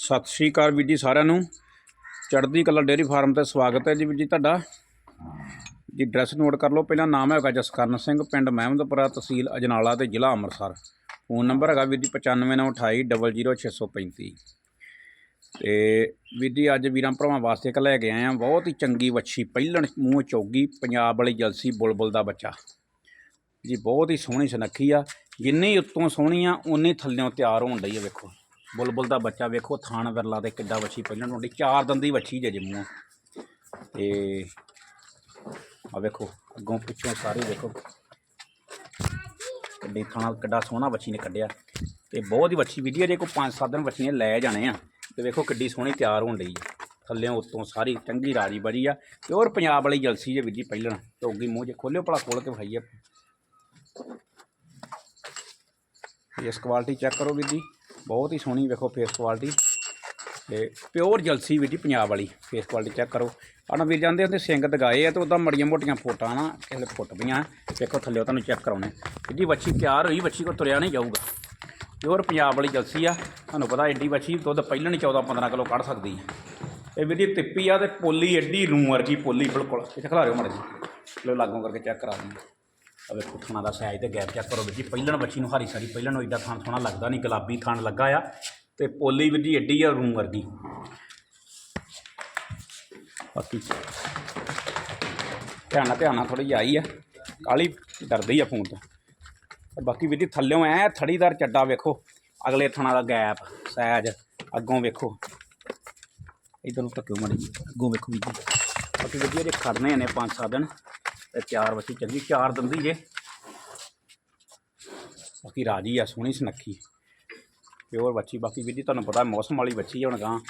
ਸਤਿ ਸ਼੍ਰੀ ਅਕਾਲ ਵੀਰ ਜੀ ਸਾਰਿਆਂ ਨੂੰ। ਚੜ੍ਹਦੀ ਕਲਾ ਡੇਅਰੀ ਫਾਰਮ ਤੇ ਸਵਾਗਤ ਹੈ ਜੀ ਵੀਰ ਜੀ ਤੁਹਾਡਾ। ਜੀ ਐਡਰੈਸ ਨੋਟ ਕਰ ਲਓ, ਪਹਿਲਾਂ ਨਾਮ ਹੈਗਾ ਜਸਕਰਨ ਸਿੰਘ, ਪਿੰਡ ਮਹਿਮਦਪੁਰਾ ਤਹਿਸੀਲ ਅਜਨਾਲਾ ਤੇ ਜ਼ਿਲ੍ਹਾ ਅੰਮ੍ਰਿਤਸਰ। ਫੋਨ ਨੰਬਰ ਹੈਗਾ ਵੀਰ ਜੀ 9598200635 ਤੇ ਵੀਰ ਜੀ ਅੱਜ ਵੀਰਾਂ ਭਰਾਵਾਂ ਵਾਸਤੇ ਇੱਕ ਲੈ ਕੇ ਆਏ ਆ ਬਹੁਤ ਹੀ ਚੰਗੀ ਵੱਛੀ, ਪਹਿਲਣ ਮੂੰਹ ਚੌਗੀ, ਪੰਜਾਬ ਵਾਲੀ ਜਲਸੀ ਬੁਲਬੁਲ ਦਾ ਬੱਚਾ। ਜੀ ਬਹੁਤ ਹੀ ਸੋਹਣੀ ਸੁਨੱਖੀ ਆ, ਜਿੰਨੀ ਉੱਤੋਂ ਸੋਹਣੀ ਆ ਉਨੀ ਥੱਲਿਓਂ ਤਿਆਰ ਹੋਣ ਡਈ ਆ, ਵੇਖੋ। ਬੁਲਬੁਲ ਦਾ ਬੱਚਾ ਵੇਖੋ, ਥਾਣ ਵਿਰਲਾ ਤੇ ਕਿੱਡਾ ਵੱਛੀ ਪਹਿਲਾਂ ਹੁੰਦੀ ਚਾਰ ਦੀ ਵੱਛੀ ਜੇ ਮੂੰਹ। ਤੇ ਆ ਵੇਖੋ, ਅੱਗੋਂ ਪਿੱਛੋਂ ਸਾਰੇ ਵੇਖੋ। ਕਿੱਡੀ ਥਾਣਾ ਕਿੱਡਾ ਸੋਹਣਾ ਵੱਛੀ ਨੇ ਕੱਢਿਆ। ਤੇ ਬਹੁਤ ਹੀ ਵੱਛੀ ਵੀਡੀਓ ਜੇ ਕੋਈ 5-7 ਦਿਨ ਵੱਛੀ ਨੇ ਲੈ ਜਾਣੇ ਆ, ਤੇ ਵੇਖੋ ਕਿੱਡੀ ਸੋਹਣੀ ਤਿਆਰ ਹੋਣ ਲਈ ਆ। ਥੱਲਿਓਂ, ਉੱਤੋਂ ਸਾਰੀ ਚੰਗੀ ਰਾਜੀ ਬਰੀ ਆ। ਪਿਓਰ ਪੰਜਾਬ ਵਾਲੀ ਜਲਸੀ ਜੇ ਵੀਰ ਜੀ ਪਹਿਲਣ ਟੋਗੀ ਮੂੰਹ ਜੇ ਖੋਲਿਓ ਭਲਾ, ਖੋਲ ਕੇ ਵਿਖਾਈਏ। ਇਸ ਕੁਆਲਿਟੀ ਚੈੱਕ ਕਰੋ ਵੀਰ ਜੀ। ਬਹੁਤ ਹੀ ਸੋਹਣੀ ਵੇਖੋ ਫੇਸ ਕੁਆਲਿਟੀ ਤੇ ਪਿਓਰ ਜਲਸੀ ਵੀਰ ਜੀ ਪੰਜਾਬ ਵਾਲੀ ਫੇਸ ਕੁਆਲਿਟੀ ਚੈੱਕ ਕਰੋ। ਆਣਾ ਵੀਰ ਜਾਂਦੇ ਹੁੰਦੇ ਸਿੰਘ ਦਗਾਏ ਆ ਤੇ ਉਹਦਾ ਮੜੀਆਂ ਮੋਟੀਆਂ ਫੋਟਾਂ ਨਾ ਕਿਸੇ ਫੁੱਟ ਪਈਆਂ। ਵੇਖੋ ਥੱਲੇ ਤੁਹਾਨੂੰ ਚੈੱਕ ਕਰਾਉਣੇ। ਵੀਰ ਜੀ ਵੱਛੀ ਤਿਆਰ ਹੋਈ, ਵੱਛੀ ਕੋ ਤੁਰਿਆ ਨਹੀਂ ਜਾਊਗਾ। ਪਿਓਰ ਪੰਜਾਬ ਵਾਲੀ ਜਲਸੀ ਆ। ਤੁਹਾਨੂੰ ਪਤਾ ਐਡੀ ਵੱਛੀ ਦੁੱਧ ਪਹਿਲਾਂ ਨਹੀਂ 14 15 ਕਿਲੋ ਕੱਢ ਸਕਦੀ। ਹੈ ਇਹ ਵੀਰ ਜੀ ਤਿੱਪੀ ਆ ਤੇ ਪੋਲੀ ਐਡੀ ਰੂ ਵਰਗੀ ਪੋਲੀ ਬਿਲਕੁਲ। ਇੱਥੇ ਖਿਲਾ ਰਿਓ ਮੜ ਜੀ ਲੋ ਲਾਗੋਂ ਕਰਕੇ ਚੈੱਕ ਕਰਾ ਦਿੰਦੇ ਆ ਵੇਖੋ ਥਾਣਾ ਦਾ ਸਾਈਜ਼ ਤੇ ਗੈਪ ਚੈੱਕ ਕਰੋ ਵੀਰ ਜੀ। ਪਹਿਲਣ ਬੱਚੀ ਨੂੰ ਹਰੀ ਸਾਰੀ ਪਹਿਲਣ ਨੂੰ ਏਡਾ ਥਾਣ ਸੋਹਣਾ ਲੱਗਦਾ ਨਹੀਂ ਗੁਲਾਬੀ ਥਾਣ ਲੱਗਾ ਆ। ਤੇ ਪੋਲੀ ਵੀਰ ਜੀ ਏਡੀ ਆ ਰੂਮ ਵਰਗੀ। ਬਾਕੀ ਧਿਆਨ ਨਾਲ ਧਿਆਨ ਨਾਲ ਥੋੜੀ ਜਿਹੀ ਆਈ ਆ। ਕਾਲੀ ਡਰਦੀ ਆ ਫੋਨ ਤੋਂ। ਬਾਕੀ ਵੀਰ ਜੀ ਥੱਲਿਓਂ ਐ ਥੜੀਦਾਰ ਚੱਡਾ ਵੇਖੋ। ਅਗਲੇ ਥਾਣਾ ਦਾ ਗੈਪ ਸਾਈਜ਼ ਅੱਗੋਂ ਵੇਖੋ। ਇਧਰ ਨੂੰ ਟੱਕਿਓ ਮੜੀ ਅੱਗੋਂ ਵੇਖੋ ਵੀਰ ਜੀ। ਬਾਕੀ ਵੀਰ ਜੀ ਇਹਦੇ ਖੜਨੇ ਨੇ ਪੰਜ ਸੱਤ ਦਿਨ। ਤੇ ਚਾਰ ਵੱਛੀ ਚੰਗੀ ਚਾਰ ਦੰਦੀ ਜੇ। ਬਾਕੀ ਰਾਜੀ ਆ, ਸੋਹਣੀ ਸੁਨੱਖੀ। ਪਿਓਰ ਵੱਛੀ ਬਾਕੀ ਵੀਰ ਜੀ ਤੁਹਾਨੂੰ ਪਤਾ ਮੌਸਮ ਵਾਲੀ ਵੱਛੀ ਹੁਣ ਗਾਂ।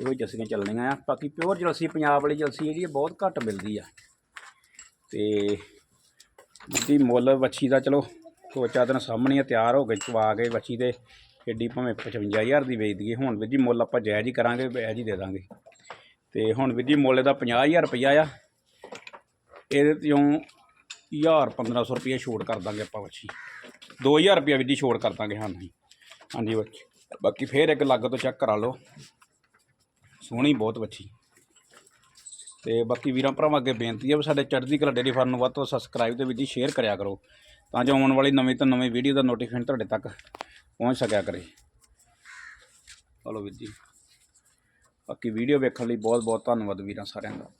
ਇਹੋ ਹੀ ਚੱਲਣੀਆਂ ਆ। ਬਾਕੀ ਪਿਓਰ ਜਲਸੀ, ਪੰਜਾਬ ਵਾਲੀ ਜਲਸੀ ਜਿਹੜੀ ਇਹ ਬਹੁਤ ਘੱਟ ਮਿਲਦੀ ਆ। ਤੇ ਜਿਹਦੀ ਮੁੱਲ ਵੱਛੀ ਦਾ ਚਲੋ, ਦੋ ਚਾਰ ਦਿਨ ਸਾਹਮਣੇ ਆ, ਤਿਆਰ ਹੋ ਗਏ, ਚਵਾ ਕੇ ਵੱਛੀ ਦੇ ਏਡੀ ਭਾਵੇਂ 55000 ਦੀ ਵੇਚ ਦਈਏ। ਹੁਣ ਵੀਰ ਜੀ ਮੁੱਲ ਆਪਾਂ ਜਾਇਜ਼ ਹੀ ਕਰਾਂਗੇ, ਜਾਇਜ਼ ਹੀ ਦੇ ਦਾਂਗੇ। ਤੇ ਹੁਣ ਵੀਰ ਜੀ ਮੁੱਲ ਦਾ 50000 ਰੁਪਈਆ ਆ। ਇਹਦੇ ਤੋਂ 1000 1500 ਰੁਪਏ ਛੋੜ ਕਰ ਦਾਂਗੇ ਆਪਾਂ ਵੱਛੀ 2000 ਰੁਪਏ ਵੀ ਦੀ ਛੋੜ ਕਰ ਦਾਂਗੇ ਹਾਂਜੀ ਹਾਂਜੀ ਬੱਚੀ। ਬਾਕੀ ਫੇਰ ਇੱਕ ਲੱਗ ਤੋਂ ਚੈੱਕ ਕਰਾ ਲਓ। ਸੋਹਣੀ ਬਹੁਤ ਵੱਛੀ ਤੇ ਬਾਕੀ ਵੀਰਾਂ ਭਰਾਵਾਂ ਅੱਗੇ ਬੇਨਤੀ ਹੈ ਵੀ ਸਾਡੇ ਚੜ੍ਹਦੀ ਕਲਾ ਡੇਰੀ ਫਾਰਮ ਨੂੰ ਵੱਧ ਤੋਂ ਸਬਸਕ੍ਰਾਈਬ ਤੇ ਵੀ ਜੀ ਸ਼ੇਅਰ ਕਰਿਆ ਕਰੋ, ਤਾਂ ਜੋ ਆਉਣ ਵਾਲੀ ਨਵੀਂ ਤੋਂ ਨਵੀਂ ਵੀਡੀਓ ਦਾ ਨੋਟੀਫਿਕੇਸ਼ਨ ਤੁਹਾਡੇ ਤੱਕ ਪਹੁੰਚ ਸਕਿਆ ਕਰੇ। ਚਲੋ ਵੀਰ ਜੀ। ਬਾਕੀ ਵੀਡੀਓ ਵੇਖਣ ਲਈ ਬਹੁਤ ਬਹੁਤ ਧੰਨਵਾਦ ਵੀਰਾਂ ਸਾਰਿਆਂ ਦਾ।